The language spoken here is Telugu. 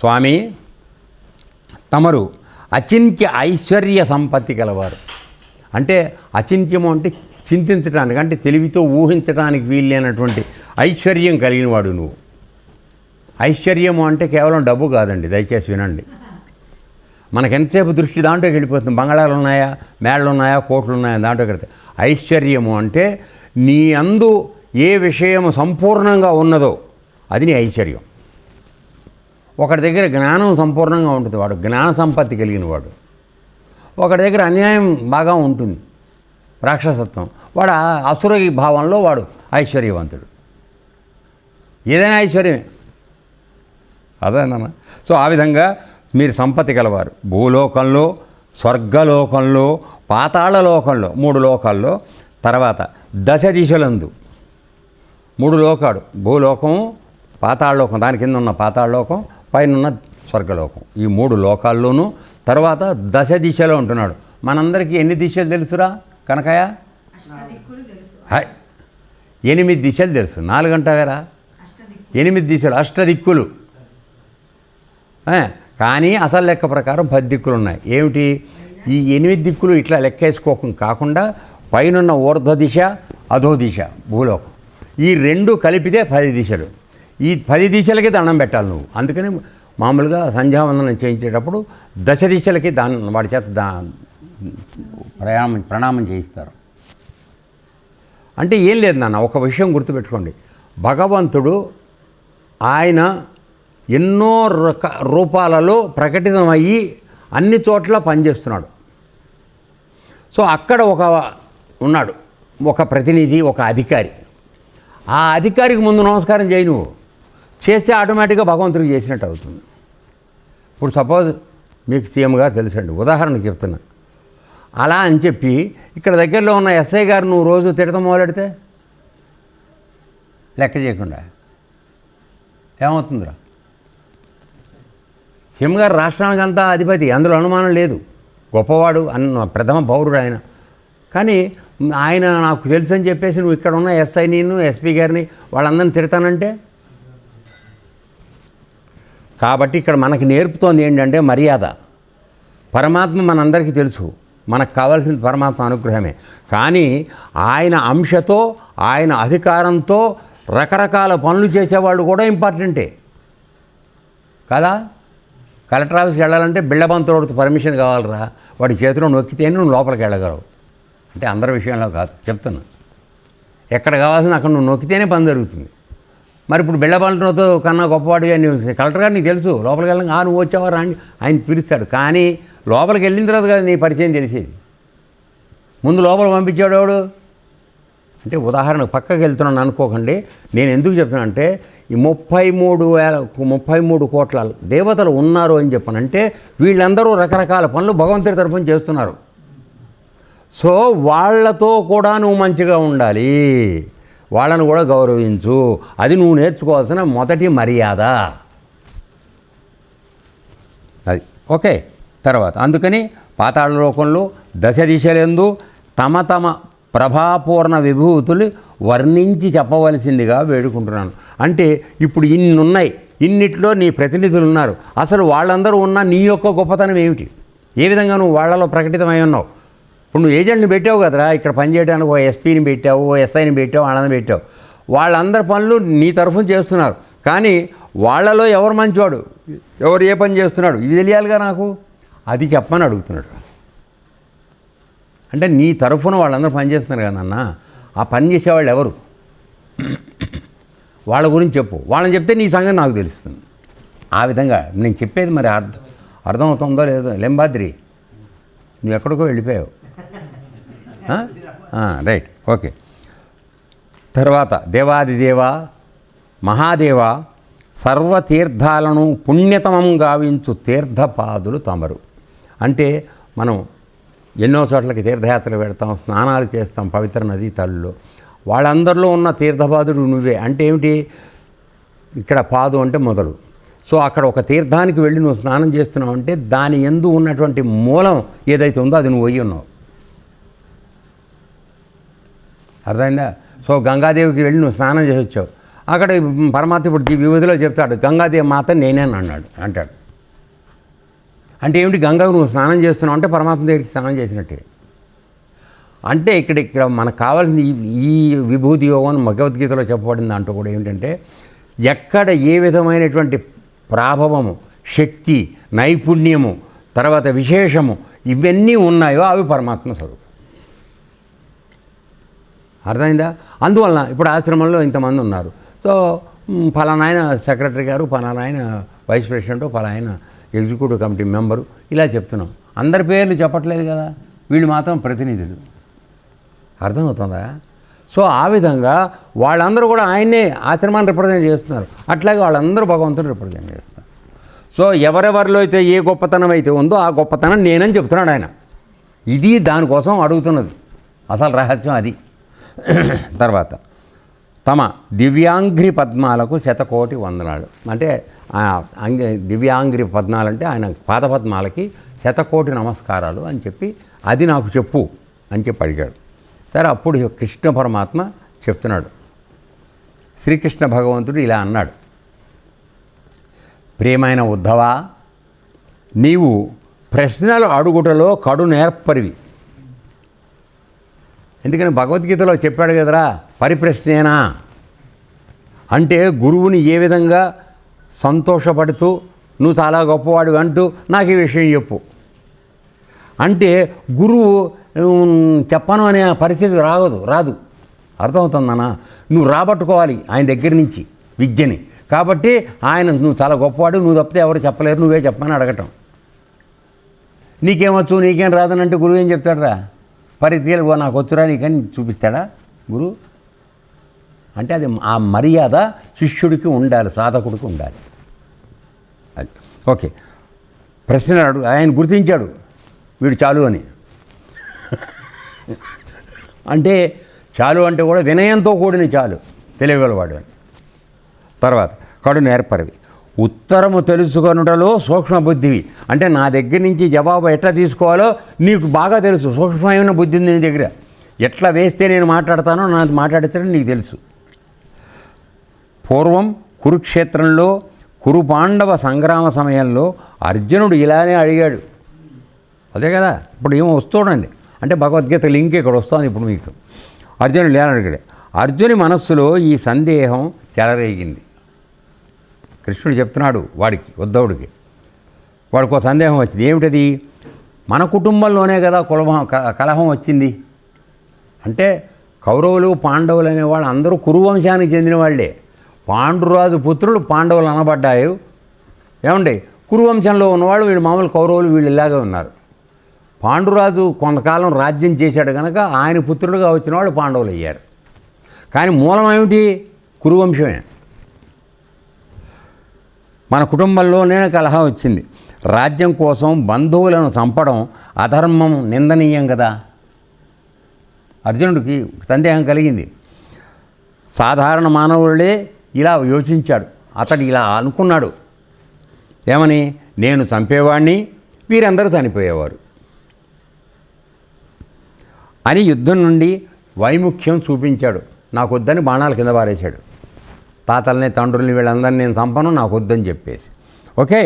స్వామి తమరు అచింత్య ఐశ్వర్య సంపత్తి గలవారు. అంటే అచింత్యము అంటే చింతించడానికి అంటే తెలివితో ఊహించడానికి వీల్లేనటువంటి ఐశ్వర్యం కలిగిన వాడు నువ్వు. ఐశ్వర్యము అంటే కేవలం డబ్బు కాదండి దయచేసి వినండి. మనకు ఎంతసేపు దృష్టి దాంట్లోకి వెళ్ళిపోతుంది? బంగాళాలు ఉన్నాయా? మేళ్ళు ఉన్నాయా కోట్లు ఉన్నాయా దాంట్లోకి వెళ్తే ఐశ్వర్యము అంటే నీ అందు ఏ విషయము సంపూర్ణంగా ఉన్నదో అది నీ ఐశ్వర్యం. ఒకటి దగ్గర జ్ఞానం సంపూర్ణంగా ఉంటుంది వాడు జ్ఞాన సంపత్తి కలిగిన వాడు. ఒకటి దగ్గర అన్యాయం బాగా ఉంటుంది రాక్షసత్వం. వాడు ఆ అసుర భావంలో వాడు ఐశ్వర్యవంతుడు. ఏదైనా ఐశ్వర్యమే. అదేనా సో ఆ విధంగా మీరు సంపత్తి గలవారు భూలోకంలో స్వర్గలోకంలో పాతాళ లోకంలో మూడు లోకాల్లో తర్వాత దశ దిశలందు. మూడు లోకాడు భూలోకం పాతాళలోకం. దాని కింద ఉన్న పాతాళలోకం పైన స్వర్గలోకం. ఈ మూడు లోకాల్లోనూ తర్వాత దశ దిశలో ఉంటున్నాడు. మనందరికీ ఎన్ని దిశలు తెలుసురా కనకయ్య. ఎనిమిది దిశలు తెలుసు. నాలుగంటావేరా? ఎనిమిది దిశలు అష్టదిక్కులు. కానీ అసలు లెక్క ప్రకారం పది దిక్కులు ఉన్నాయి. ఏమిటి? ఈ ఎనిమిది దిక్కులు ఇట్లా లెక్కేసుకోకం కాకుండా పైనున్న ఊర్ధ్వ దిశ అధో దిశ భూలోకం. ఈ రెండు కలిపితే పది దిశలు. ఈ పది దిశలకి దండం పెట్టాలి నువ్వు. అందుకని మామూలుగా సంధ్యావందనం చేయించేటప్పుడు దశ దిశలకి దాని వాడి చేత దా ప్రయాణం ప్రణామం చేయిస్తారు. అంటే ఏం లేదు నాన్న ఒక విషయం గుర్తుపెట్టుకోండి. భగవంతుడు ఆయన ఎన్నో రక రూపాలలో ప్రకటితమయ్యి అన్ని చోట్ల పనిచేస్తున్నాడు. సో అక్కడ ఒక ఉన్నాడు ఒక ప్రతినిధి ఒక అధికారి. ఆ అధికారికి ముందు నమస్కారం చేయి నువ్వు. చేస్తే ఆటోమేటిక్గా భగవంతుడికి చేసినట్టు అవుతుంది. ఇప్పుడు సపోజ్ మీకు సీఎంగా తెలుసండి ఉదాహరణకు చెప్తున్నా. అలా అని చెప్పి ఇక్కడ దగ్గరలో ఉన్న ఎస్ఐ గారు నువ్వు రోజు తిడతాం మొదలెడితే? లెక్క చేయకుండా. ఏమవుతుందిరా? సీఎం గారు రాష్ట్రానికి అంతా అధిపతి అందులో అనుమానం లేదు. గొప్పవాడు అన్న ప్రథమ పౌరుడు ఆయన. కానీ ఆయన నాకు తెలుసు అని చెప్పేసి నువ్వు ఇక్కడ ఉన్న ఎస్ఐ నేను ఎస్పీ గారిని వాళ్ళందరిని తిడతానంటే? కాబట్టి ఇక్కడ మనకి నేర్పుతోంది ఏంటంటే మర్యాద. పరమాత్మ మనందరికీ తెలుసు. మనకు కావాల్సిన పరమాత్మ అనుగ్రహమే. కానీ ఆయన అంశతో ఆయన అధికారంతో రకరకాల పనులు చేసేవాళ్ళు కూడా ఇంపార్టెంటే. కదా? కలెక్టర్ ఆఫీస్కి వెళ్ళాలంటే బిళ్ళబంతుడితో పర్మిషన్ కావాలరా. వాడి చేతిలో నొక్కితేనే నువ్వు లోపలికి వెళ్ళగలవు. అంటే అందరి విషయంలో కాదు చెప్తున్నా. ఎక్కడ కావాల్సిన అక్కడ నువ్వు నొక్కితేనే పని జరుగుతుంది. మరి ఇప్పుడు బిళ్ళబంతులతో కన్నా గొప్పవాడు అని కలెక్టర్ గారు నీకు తెలుసు లోపలికి వెళ్ళాక ఆ నువ్వు వచ్చావా రాండి ఆయన పిలుస్తాడు. కానీ లోపలికి వెళ్ళిన తర్వాత కదా నీ పరిచయం తెలిసేది. ముందు లోపల పంపించాడు ఎవడు? అంటే ఉదాహరణ పక్కకి వెళ్తున్నాను అనుకోకండి. నేను ఎందుకు చెప్తున్నా అంటే ఈ ముప్పై మూడు వేల ముప్పై మూడు కోట్ల దేవతలు ఉన్నారు అని చెప్పనంటే వీళ్ళందరూ రకరకాల పనులు భగవంతుడి తరఫున చేస్తున్నారు. సో వాళ్ళతో కూడా నువ్వు మంచిగా ఉండాలి. వాళ్ళను కూడా గౌరవించు. అది నువ్వు నేర్చుకోవాల్సిన మొదటి మర్యాద. అది. ఓకే. తర్వాత అందుకని పాతాళ లోకంలో దశ దిశలందు తమ తమ ప్రభాపూర్ణ విభూతులు వర్ణించి చెప్పవలసిందిగా వేడుకుంటున్నాను. అంటే ఇప్పుడు ఇన్ని ఉన్నాయి ఇన్నిట్లో నీ ప్రతినిధులు ఉన్నారు. అసలు వాళ్ళందరూ ఉన్న నీ యొక్క గొప్పతనం ఏమిటి? ఏ విధంగా నువ్వు వాళ్ళలో ప్రకటితమై ఉన్నావు? ఇప్పుడు నువ్వు ఏజెంట్ని పెట్టావు కదరా ఇక్కడ పనిచేయడానికి ఓ ఎస్పీని పెట్టావు ఓ ఎస్ఐని పెట్టావు వాళ్ళని పెట్టావు. వాళ్ళందరి పనులు నీ తరఫున చేస్తున్నారు. కానీ వాళ్ళలో ఎవరు మంచివాడు? ఎవరు ఏ పని చేస్తున్నాడు? ఇది తెలియాలిగా నాకు? అది చెప్పమని అడుగుతున్నాడు. అంటే నీ తరఫున వాళ్ళందరూ పని చేస్తున్నారు కదా నాన్న. ఆ పని చేసేవాళ్ళు ఎవరు? వాళ్ళ గురించి చెప్పు. వాళ్ళని చెప్తే నీ సంగతి నాకు తెలుస్తుంది. ఆ విధంగా నేను చెప్పేది మరి అర్థం అర్థమవుతుందో లేదో? లెంబాద్రి నువ్వు ఎక్కడికో వెళ్ళిపోయావు. Right okay. తర్వాత దేవాదిదేవా మహాదేవ సర్వతీర్థాలను పుణ్యతమం గావించు తీర్థపాదులు తమరు. అంటే మనం ఎన్నో చోట్లకి తీర్థయాత్రలు పెడతాం స్నానాలు చేస్తాం పవిత్ర నదీ తల్లులో. వాళ్ళందరిలో ఉన్న తీర్థపాదుడు నువ్వే. అంటే ఏమిటి? ఇక్కడ పాదు అంటే మొదలు. సో అక్కడ ఒక తీర్థానికి వెళ్ళి నువ్వు స్నానం చేస్తున్నావు అంటే దాని ఎందు ఉన్నటువంటి మూలం ఏదైతే ఉందో అది నువ్వు అయ్యి ఉన్నావు. అర్థమైందా? సో గంగాదేవికి వెళ్ళి నువ్వు స్నానం చేసి వచ్చావు. అక్కడ పరమాత్మ ఇప్పుడు విభూతిలో చెప్తాడు గంగాదేవి మాత నేనే అన్నాడు అంటాడు. అంటే ఏమిటి? గంగకు నువ్వు స్నానం చేస్తున్నావు అంటే పరమాత్మ దగ్గరికి స్నానం చేసినట్టే. అంటే ఇక్కడ ఇక్కడ మనకు కావాల్సిన ఈ- విభూతి యోగం భగవద్గీతలో చెప్పబడిన దాంట్లో కూడా ఏమిటంటే ఎక్కడ ఏ విధమైనటువంటి ప్రాభవము శక్తి నైపుణ్యము తర్వాత విశేషము ఇవన్నీ ఉన్నాయో అవి పరమాత్మ స్వరూపం. అర్థమైందా? అందువలన ఇప్పుడు ఆశ్రమంలో ఇంతమంది ఉన్నారు. సో ఫలానాయన సెక్రటరీ గారు ఫలానాయన వైస్ ప్రెసిడెంట్ ఫలానాయన ఎగ్జిక్యూటివ్ కమిటీ మెంబరు ఇలా చెప్తున్నాం. అందరి పేర్లు చెప్పట్లేదు కదా. వీళ్ళు మాత్రం ప్రతినిధులు. అర్థమవుతుందా? సో ఆ విధంగా వాళ్ళందరూ కూడా ఆయన్నే ఆశ్రమాన్ని రిప్రజెంట్ చేస్తున్నారు. అట్లాగే వాళ్ళందరూ భగవంతుని రిప్రజెంట్ చేస్తున్నారు. సో ఎవరెవరిలో అయితే ఏ గొప్పతనం అయితే ఉందో ఆ గొప్పతనం నేనని చెప్తున్నాడు ఆయన. ఇది దానికోసం అడుగుతున్నది. అసలు రహస్యం అది. తర్వాత తమ దివ్యాంగ్రి పద్మాలకు శతకోటి వందనాలు. అంటే అంగి దివ్యాంగ్రి పద్మాలు అంటే ఆయన పాదపద్మాలకి శతకోటి నమస్కారాలు అని చెప్పి అది నాకు చెప్పు అని చెప్పి అడిగాడు. సరే అప్పుడు కృష్ణ పరమాత్మ చెప్తున్నాడు. శ్రీకృష్ణ భగవంతుడు ఇలా అన్నాడు. ప్రియమైన ఉద్ధవా నీవు ప్రశ్నలు అడుగుటలో కడు నేర్పరివి. ఎందుకని భగవద్గీతలో చెప్పాడు కదరా పరిప్రశ్నేనా? అంటే గురువుని ఏ విధంగా సంతోషపడుతూ నువ్వు చాలా గొప్పవాడు అంటూ నాకు ఈ విషయం చెప్పు. అంటే గురువు చెప్పను అనే పరిస్థితి రాగదు రాదు. అర్థమవుతుందన్నా నువ్వు రాబట్టుకోవాలి ఆయన దగ్గర నుంచి విద్యని. కాబట్టి ఆయన నువ్వు చాలా గొప్పవాడు నువ్వు తప్పితే ఎవరు చెప్పలేరు నువ్వే చెప్పమని అడగటం. నీకేమొచ్చు నీకేం రాదనంటే గురువు ఏం చెప్తాడరా? పరితీలు నాకు వచ్చురా నీకని చూపిస్తాడా? గురువు అంటే అది ఆ మర్యాద శిష్యుడికి ఉండాలి సాధకుడికి ఉండాలి. అది. ఓకే. ప్రశ్న అడుగు ఆయన గుర్తించాడు వీడు చాలు అని. అంటే చాలు అంటే కూడా వినయంతో కూడిన చాలు తెలియగలవాడు అని. తర్వాత కడు నేర్పరివి. ఉత్తరము తెలుసుకొనుటలో సూక్ష్మబుద్ధివి. అంటే నా దగ్గర నుంచి జవాబు ఎట్లా తీసుకోవాలో నీకు బాగా తెలుసు. సూక్ష్మమైన బుద్ధి ఉంది నీ దగ్గర. ఎట్లా వేస్తే నేను మాట్లాడతానో నా మాట్లాడితే నీకు తెలుసు. పూర్వం కురుక్షేత్రంలో కురు పాండవ సంగ్రామ సమయంలో అర్జునుడు ఇలానే అడిగాడు. అదే కదా? ఇప్పుడు ఏమో వస్తుండండి. అంటే భగవద్గీత లింక్ ఇక్కడ వస్తుంది ఇప్పుడు మీకు. అర్జునుడు ఇలా అడిగాడు అర్జుని మనస్సులో ఈ సందేహం చెలరేగింది. కృష్ణుడు చెప్తున్నాడు వాడికి ఉద్ధవుడికి వాడికి ఒక సందేహం వచ్చింది. ఏమిటది? మన కుటుంబంలోనే కదా కులభం క- కలహం వచ్చింది. అంటే కౌరవులు పాండవులు అనేవాళ్ళు అందరూ కురువంశానికి చెందిన వాళ్ళే. పాండురాజు పుత్రులు పాండవులు అనబడ్డాయి. ఏమండి? కురువంశంలో ఉన్నవాళ్ళు వీళ్ళు మామూలు కౌరవులు వీళ్ళు ఇలాగే ఉన్నారు. పాండురాజు కొంతకాలం రాజ్యం చేశాడు కనుక ఆయన పుత్రుడుగా వచ్చిన వాళ్ళు పాండవులు అయ్యారు. కానీ మూలం ఏమిటి? కురువంశమే. మన కుటుంబంలోనే కలహం వచ్చింది. రాజ్యం కోసం బంధువులను చంపడం అధర్మం నిందనీయం కదా. అర్జునుడికి సందేహం కలిగింది. సాధారణ మానవుడే ఇలా యోచించాడు. అతడు ఇలా అనుకున్నాడు. ఏమని? నేను చంపేవాడిని వీరందరూ చనిపోయేవారు. అని యుద్ధం నుండి వైముఖ్యం చూపించాడు. నాకు వద్దని బాణాల కింద పారేశాడు. తాతల్ని తండ్రుల్ని వీళ్ళందరినీ నేను చంపను నాకు వద్దని చెప్పేసి. ఓకే?